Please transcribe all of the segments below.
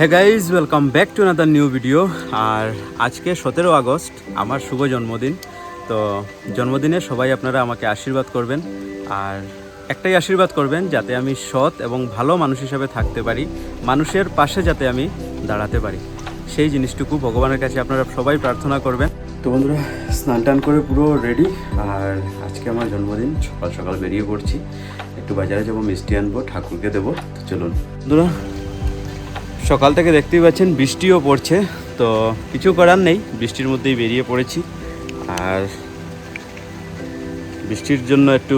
Hey guys welcome back to another new video আর আজকে সতেরো August, আমার শুভ জন্মদিন। তো জন্মদিনে সবাই আপনারা আমাকে আশীর্বাদ করবেন। আর একটাই আশীর্বাদ করবেন, যাতে আমি সৎ এবং ভালো মানুষ হিসাবে থাকতে পারি, মানুষের পাশে যাতে আমি দাঁড়াতে পারি। সেই জিনিসটুকু ভগবানের কাছে আপনারা সবাই প্রার্থনা করবেন। তো বন্ধুরা, স্নান টান করে পুরো রেডি আর আজকে আমার জন্মদিন, সকাল সকাল বেরিয়ে পড়ছি। একটু বাজারে যাব, মিষ্টি আনব, ঠাকুরকে দেবো। তো চলুন। বন্ধুরা সকাল থেকে দেখতেই পাচ্ছেন বৃষ্টিও পড়ছে, তো কিছু করার নেই, বৃষ্টির মধ্যেই বেরিয়ে পড়েছি। আর বৃষ্টির জন্য একটু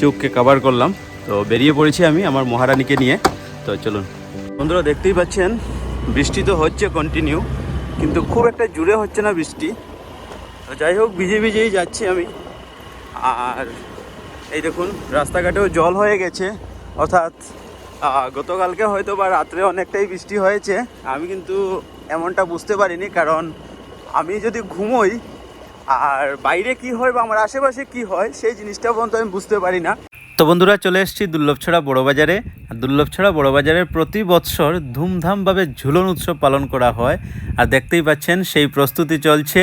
চোখকে কাভার করলাম, তো বেরিয়ে পড়েছি আমি আমার মহারানীকে নিয়ে। তো চলুন। বন্ধুরা, দেখতেই পাচ্ছেন, বৃষ্টি তো হচ্ছে কন্টিনিউ কিন্তু খুব একটা জুড়ে হচ্ছে না বৃষ্টি। তো যাই হোক, ভিজে ভিজেই যাচ্ছি আমি। আর এই দেখুন, রাস্তাঘাটেও জল হয়ে গেছে, অর্থাৎ গতকালকে হয়তো বা রাত্রে অনেকটাই বৃষ্টি হয়েছে। আমি কিন্তু এমনটা বুঝতে পারিনি কারণ আমি যদি ঘুমোই, আর বাইরে কি হয় বা আমার আশেপাশে কি হয়, সেই জিনিসটা পর্যন্ত আমি বুঝতে পারি না। তো বন্ধুরা, চলে এসেছি দুর্লভছড়া বড় বাজারে আর দুর্লভছড়া বড় বাজারের প্রতি বৎসর ধুমধামভাবে ঝুলন উৎসব পালন করা হয়। আর দেখতেই পাচ্ছেন, সেই প্রস্তুতি চলছে।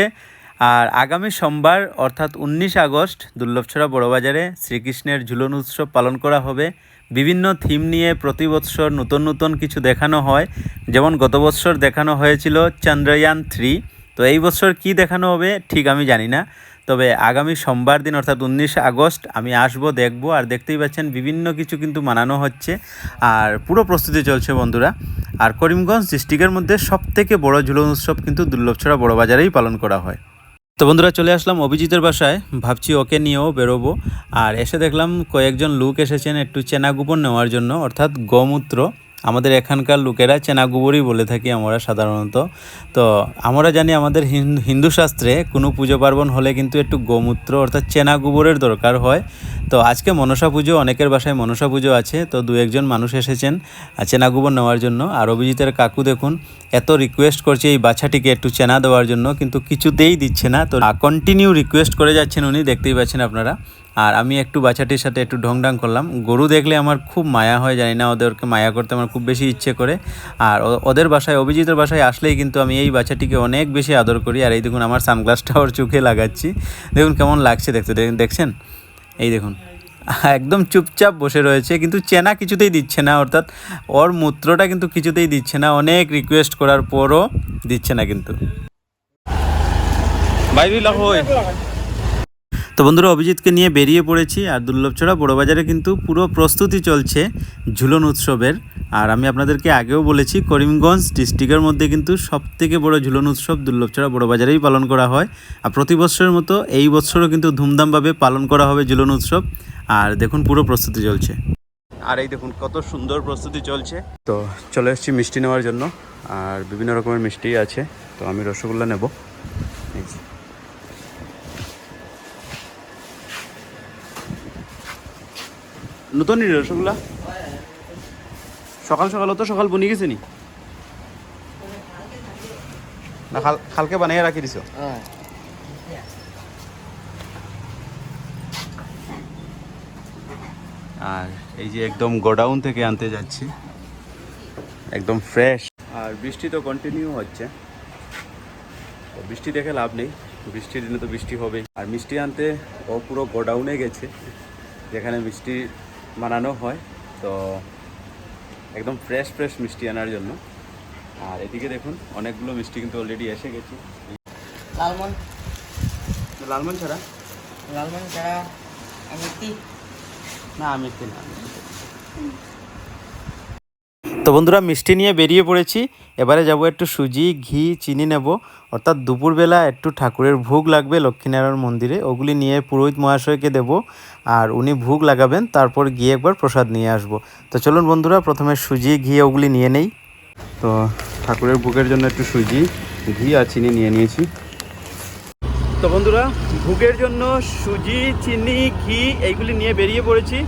আর আগামী সোমবার, অর্থাৎ উনিশ আগস্ট, দুর্লভছড়া বড়বাজারে শ্রীকৃষ্ণের ঝুলন উৎসব পালন করা হবে। বিভিন্ন থিম নিয়ে প্রতি বৎসর নতুন নতুন কিছু দেখানো হয়। যেমন গত বৎসর দেখানো হয়েছিল চন্দ্রয়ান থ্রি। তো এই বছর কি দেখানো হবে, ঠিক আমি জানি না। তবে আগামী সোমবার দিন, অর্থাৎ উনিশ আগস্ট, আমি আসব, দেখব, আর দেখতেই পাচ্ছেন বিভিন্ন কিছু কিন্তু মানানো হচ্ছে। আর পুরো প্রস্তুতি চলছে বন্ধুরা। আর করিমগঞ্জ ডিস্ট্রিক্টের মধ্যে সবথেকে বড় ঝুলন উৎসব কিন্তু দুর্লভছড়া বড় বাজারেই পালন করা হয়। তো বন্ধুরা চলে আসলাম অভিজিতের বাসায়। ভাবছি ওকে নিয়েও বেরোবো। আর এসে দেখলাম কয়েকজন লোক এসেছেন একটু চেনা গোপন নেওয়ার জন্য, অর্থাৎ গোমূত্র। আমাদের এখানকার লোকেরা চেনা গোবরই বলে থাকি আমরা সাধারণত। তো আমরা জানি আমাদের হিন্দু শাস্ত্রে কোনো পুজো পার্বণ হলে কিন্তু একটু গোমূত্র অর্থাৎ চেনা গোবরের দরকার হয়। তো আজকে মনসা পুজো, অনেকের বাসায় মনসা পুজো আছে, তো দু একজন মানুষ এসেছেন চেনা গোবর নেওয়ার জন্য। আর অভিজিতের কাকু দেখুন, এত রিকোয়েস্ট করছে এই বাচ্চাটিকে একটু চেনা দেওয়ার জন্য, কিন্তু কিছুতেই দিচ্ছে না। তো কন্টিনিউ রিকোয়েস্ট করে যাচ্ছেন উনি, দেখতেই পাচ্ছেন আপনারা। আর আমি একটু বাচ্চাটির সাথে একটু ঢংঢাং করলাম। গরু দেখলে আমার খুব মায়া হয়, জানি না, ওদেরকে মায়া করতে আমার খুব বেশি ইচ্ছে করে। আর ওদের বাসায়, অভিজিতের বাসায় আসলেই কিন্তু আমি এই বাচ্চাটিকে অনেক বেশি আদর করি। আর এই দেখুন, আমার সানগ্লাসটা ওর চোখে লাগাচ্ছি। দেখুন কেমন লাগছে দেখতে। দেখছেন? এই দেখুন। একদম চুপচাপ বসে রয়েছে, কিন্তু চেনা কিছুতেই দিচ্ছে না, অর্থাৎ ওর মূত্রটা কিন্তু কিছুতেই দিচ্ছে না। অনেক রিকোয়েস্ট করার পরও দিচ্ছে না কিন্তু। বাইরে হয় তো বন্ধুরা, অভিজিৎকে নিয়ে বেরিয়ে পড়েছি আর দুর্লভছড়া বড়বাজারে কিন্তু পুরো প্রস্তুতি চলছে ঝুলন উৎসবের। আর আমি আপনাদেরকে আগেও বলেছি, করিমগঞ্জ ডিস্ট্রিক্টের মধ্যে কিন্তু সবথেকে বড় ঝুলন উৎসব দুর্লভছড়া বড়বাজারেই পালন করা হয়। আর প্রতি বছরের মতো এই বছরও কিন্তু ধুমধামভাবে পালন করা হবে ঝুলন উৎসব। আর দেখুন, পুরো প্রস্তুতি চলছে। আর এই দেখুন, কত সুন্দর প্রস্তুতি চলছে। তো চলে এসেছি মিষ্টি নেওয়ার জন্য। আর বিভিন্ন রকমের মিষ্টি আছে। তো আমি রসগোল্লা নেব এই যে। নতুন রসগোল্লা সকাল সকাল তো সকাল বনি গেছে নি? না খাল খালকে বানাইয়া রাখি দিছ? আর এই যে একদম গোডাউন থেকে আনতে যাচ্ছি। একদম ফ্রেশ আর বৃষ্টি তো কন্টিনিউ হচ্ছে। তো বৃষ্টি দেখে লাভ নেই। বৃষ্টির দিনে তো বৃষ্টি হবেই। আর মিষ্টি আনতে ও পুরো গোডাউনে গেছে। যেখানে মিষ্টি বানানো হয়। তো একদম ফ্রেশ ফ্রেশ মিষ্টি আনার জন্য। আর এদিকে দেখুন অনেকগুলো মিষ্টি কিন্তু অলরেডি এসে গেছে। লালমন লালমন ছাড়া? লালমন ছাড়া আমি না আমি না। তো বন্ধুরা, মিষ্টি নিয়ে বেরিয়ে পড়েছি। এবারে যাব একটু সুজি, ঘি, চিনি নেব। অর্থাৎ দুপুরবেলা একটু ঠাকুরের ভোগ লাগবে লক্ষ্মীনারায়ণ মন্দিরে। ওগুলি নিয়ে পুরোহিত মহাশয়কে দেব আর উনি ভোগ লাগাবেন, তারপর গিয়ে একবার প্রসাদ নিয়ে আসব। তো চলুন বন্ধুরা, প্রথমে সুজি, ঘি ওগুলি নিয়ে নেই। তো ঠাকুরের ভোগের জন্য একটু সুজি, ঘি আর চিনি নিয়ে নিয়েছি। তো বন্ধুরা, ভোগের জন্য সুজি, চিনি, ঘি, এইগুলি নিয়ে বেরিয়ে পড়েছি।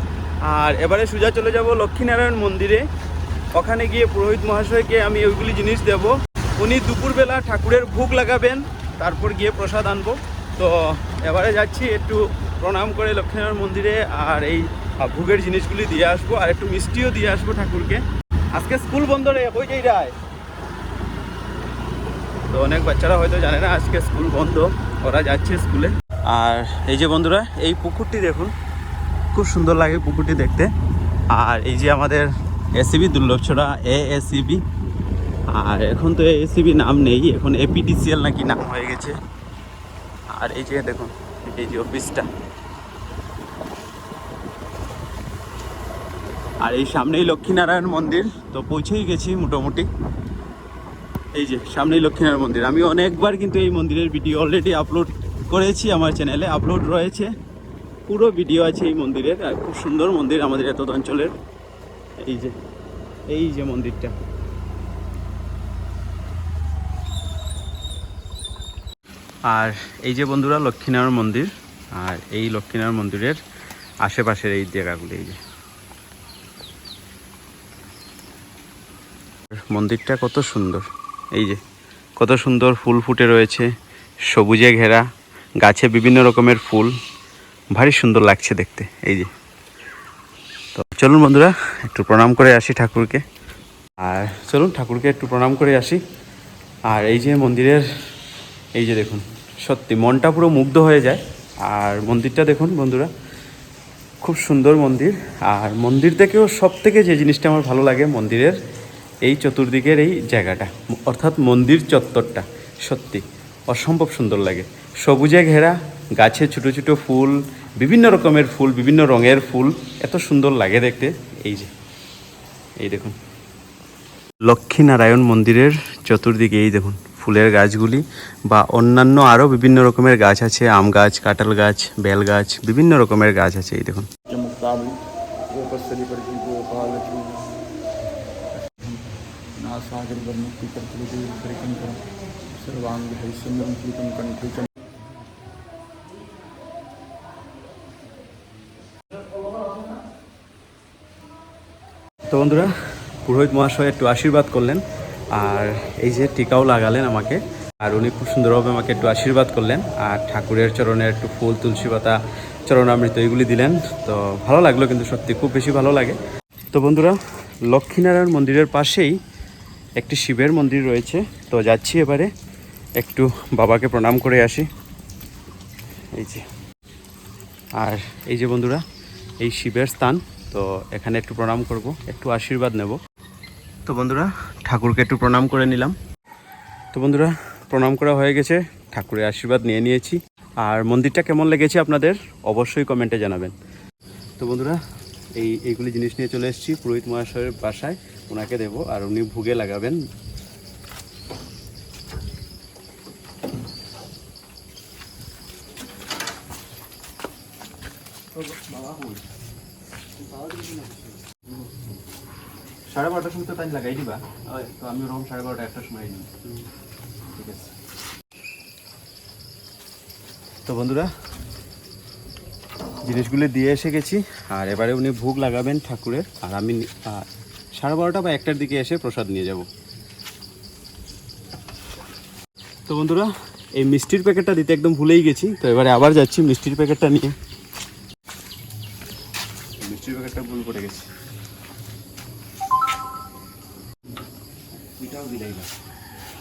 আর এবারে সোজা চলে যাব লক্ষ্মীনারায়ণ মন্দিরে। ওখানে গিয়ে পুরোহিত মহাশয়কে আমি ওইগুলি জিনিস দেব। উনি দুপুরবেলা ঠাকুরের ভোগ লাগাবেন, তারপর গিয়ে প্রসাদ আনব। তো এবারে যাচ্ছি, একটু প্রণাম করে লক্ষ্মীনারায়ণ মন্দিরে আর এই ভোগের জিনিসগুলি দিয়ে আসব আর একটু মিষ্টিও দিয়ে আসব ঠাকুরকে। আজকে স্কুল বন্ধ রে, কই যাই রায় তো অনেক বাচ্চারা হয়তো জানে না, আজকে স্কুল বন্ধ, ওরা যাচ্ছে স্কুলে। আর এই যে বন্ধুরা, এই পুকুরটি দেখুন, খুব সুন্দর লাগে পুকুরটি দেখতে। আর এই যে আমাদের এসিবি দুর্লভছড়া এ এসিবি আর এখন তো এসিবি নাম নেই, এখন এপিডিসিএল নাকি নাম হয়ে গেছে। আর এই যে দেখুন, এই যে অফিসটা। আর এই সামনেই লক্ষ্মীনারায়ণ মন্দির, তো পৌঁছেই গেছি মোটামুটি। এই যে সামনেই লক্ষ্মীনারায়ণ মন্দির। আমি অনেকবার কিন্তু এই মন্দিরের ভিডিও অলরেডি আপলোড করেছি, আমার চ্যানেলে আপলোড রয়েছে। পুরো ভিডিও আছে এই মন্দিরের, আর খুব সুন্দর মন্দির আমাদের এত অঞ্চলের। এই যে এই যে মন্দিরটা। আর এই যে বন্ধুরা, লক্ষ্মীনারায়ণ মন্দির, আর এই লক্ষ্মীনারায়ণ মন্দিরের আশেপাশের এই জায়গাগুলো, এই যে। মন্দিরটা কত সুন্দর, এই যে, কত সুন্দর ফুল ফুটে রয়েছে, সবুজে ঘেরা, গাছে বিভিন্ন রকমের ফুল, ভারী সুন্দর লাগছে দেখতে, এই যে। চলুন বন্ধুরা, একটু প্রণাম করে আসি ঠাকুরকে। আর চলুন ঠাকুরকে একটু প্রণাম করে আসি। আর এই যে মন্দিরের, এই যে দেখুন, সত্যি মনটা পুরো মুগ্ধ হয়ে যায়। আর মন্দিরটা দেখুন বন্ধুরা, খুব সুন্দর মন্দির। আর মন্দির থেকেও সব থেকে যে জিনিসটা আমার ভালো লাগে মন্দিরের, এই চতুর্দিকের এই জায়গাটা, অর্থাৎ মন্দির চত্বরটা, সত্যি অসম্ভব সুন্দর লাগে। সবুজে ঘেরা, গাছে ছোটো ছোটো ফুল বিভিন্ন রকমের ফুল বিভিন্ন রঙের ফুল এত সুন্দর লাগে দেখতে এই যে এই দেখুন লক্ষ্মীনারায়ণ মন্দিরের চতুর্দিকে এই দেখুন ফুলের গাছগুলি বা অন্যান্য আরও বিভিন্ন রকমের গাছ আছে আম গাছ কাঁঠাল গাছ বেল গাছ বিভিন্ন রকমের গাছ আছে এই দেখুন मुक्तावली गोपस्थली पर की गोपाल नासागर वर्मुक्ति कर्तृदेव परिकंकर सर्वांग हरिश्चंद्रम कीर्तन कंठे তো বন্ধুরা, পুরোহিত মহাশয় একটু আশীর্বাদ করলেন আর এই যে টিকাও লাগালেন আমাকে। আর উনি খুব সুন্দরভাবে আমাকে একটু আশীর্বাদ করলেন আর ঠাকুরের চরণে একটু ফুল, তুলসী পাতা, চরণামৃত এগুলি দিলেন। তো ভালো লাগল কিন্তু সত্যি, খুব বেশি ভালো লাগে। তো বন্ধুরা, লক্ষ্মীনারায়ণ মন্দিরের পাশেই একটি শিবের মন্দির রয়েছে। তো যাচ্ছি এবারে, একটু বাবাকে প্রণাম করে আসি। এই যে। আর এই যে বন্ধুরা, এই শিবের স্থান। তো এখানে একটু প্রণাম করব একটু আশীর্বাদ নেব। তো বন্ধুরা ঠাকুরকে একটু প্রণাম করে নিলাম। তো বন্ধুরা প্রণাম করা হয়ে গেছে ঠাকুরের আশীর্বাদ নিয়ে নিয়েছি। আর মন্দিরটা কেমন লেগেছে আপনাদের অবশ্যই কমেন্টে জানাবেন। তো বন্ধুরা এই এইগুলি জিনিস নিয়ে চলে এসেছি পুরোহিত মহাশয়ের বাসায় ওনাকে দেব আর উনি ভুগে লাগাবেন। সাড়ে বারোটার সময় তো তাই লাগাই দিবা। তো আমি ওরকম সাড়ে বারোটা, একটার সময় ঠিক আছে। তো বন্ধুরা, জিনিসগুলো দিয়ে এসে গেছি, আর এবারে উনি ভোগ লাগাবেন ঠাকুরের, আর আমি সাড়ে বারোটা বা একটার দিকে এসে প্রসাদ নিয়ে যাব। তো বন্ধুরা, এই মিষ্টির প্যাকেটটা দিতে একদম ভুলেই গেছি, তো এবারে আবার যাচ্ছি মিষ্টির প্যাকেটটা নিয়ে। মিষ্টির প্যাকেটটা ভুল করে গেছি। এটাও দিলাই না।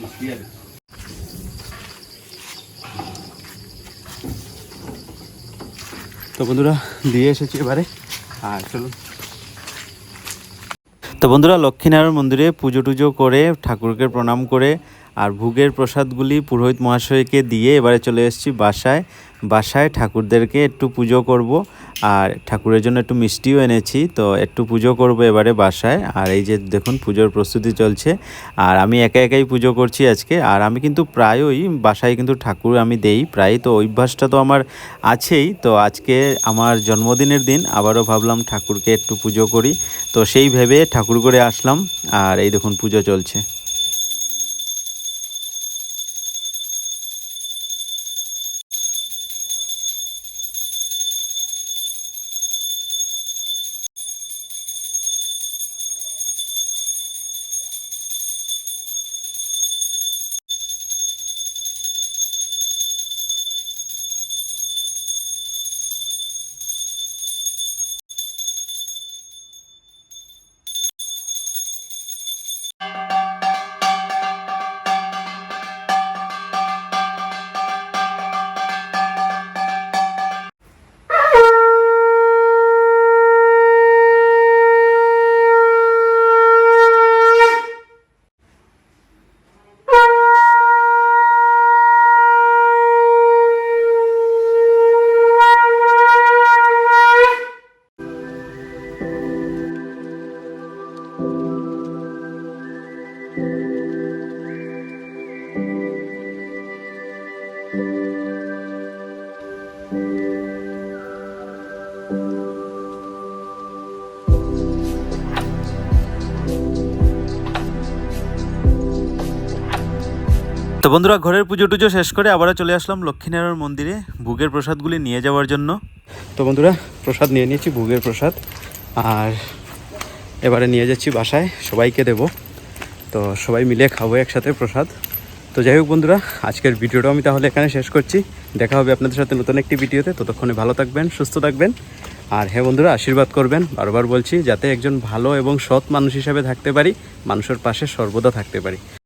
মিষ্টি আর তো বন্ধুরা দিয়ে এসেছি এবারে। আর চলুন। তো বন্ধুরা লক্ষ্মীনারায়ণ মন্দিরে পুজো টুজো করে ঠাকুরকে প্রণাম করে আর ভোগের প্রসাদগুলি পুরোহিত মহাশয়কে দিয়ে এবারে চলে এসেছি বাসায়। বাসায় ঠাকুরদেরকে একটু পুজো করব আর ঠাকুরের জন্য একটু মিষ্টিও এনেছি, তো একটু পুজো করব এবারে বাসায়। আর এই যে দেখুন, পুজোর প্রস্তুতি চলছে। আর আমি একা একাই পুজো করছি আজকে। আর আমি কিন্তু প্রায়ই বাসায় কিন্তু ঠাকুর আমি দেই প্রায় তো অভ্যাসটা তো আমার আছেই। তো আজকে আমার জন্মদিনের দিন আবারও ভাবলাম ঠাকুরকে একটু পুজো করি। তো সেই ভেবে ঠাকুর করে আসলাম। আর এই দেখুন, পুজো চলছে। তো বন্ধুরা, ঘরের পুজো টুজো শেষ করে আবারও চলে আসলাম লক্ষ্মীনারায়ণ মন্দিরে ভোগের প্রসাদগুলি নিয়ে যাওয়ার জন্য। তো বন্ধুরা, প্রসাদ নিয়ে নিয়েছি, ভোগের প্রসাদ। আর এবারে নিয়ে যাচ্ছি বাসায়, সবাইকে দেব। তো সবাই মিলে খাব একসাথে প্রসাদ। তো যাই হোক বন্ধুরা, আজকের ভিডিওটা আমি তাহলে এখানে শেষ করছি। দেখা হবে আপনাদের সাথে নতুন একটি ভিডিওতে। ততক্ষণে ভালো থাকবেন, সুস্থ থাকবেন। আর হ্যাঁ বন্ধুরা, আশীর্বাদ করবেন। বারবার বলছি, যাতে একজন ভালো এবং সৎ মানুষ হিসাবে থাকতে পারি, মানুষের পাশে সর্বদা থাকতে পারি।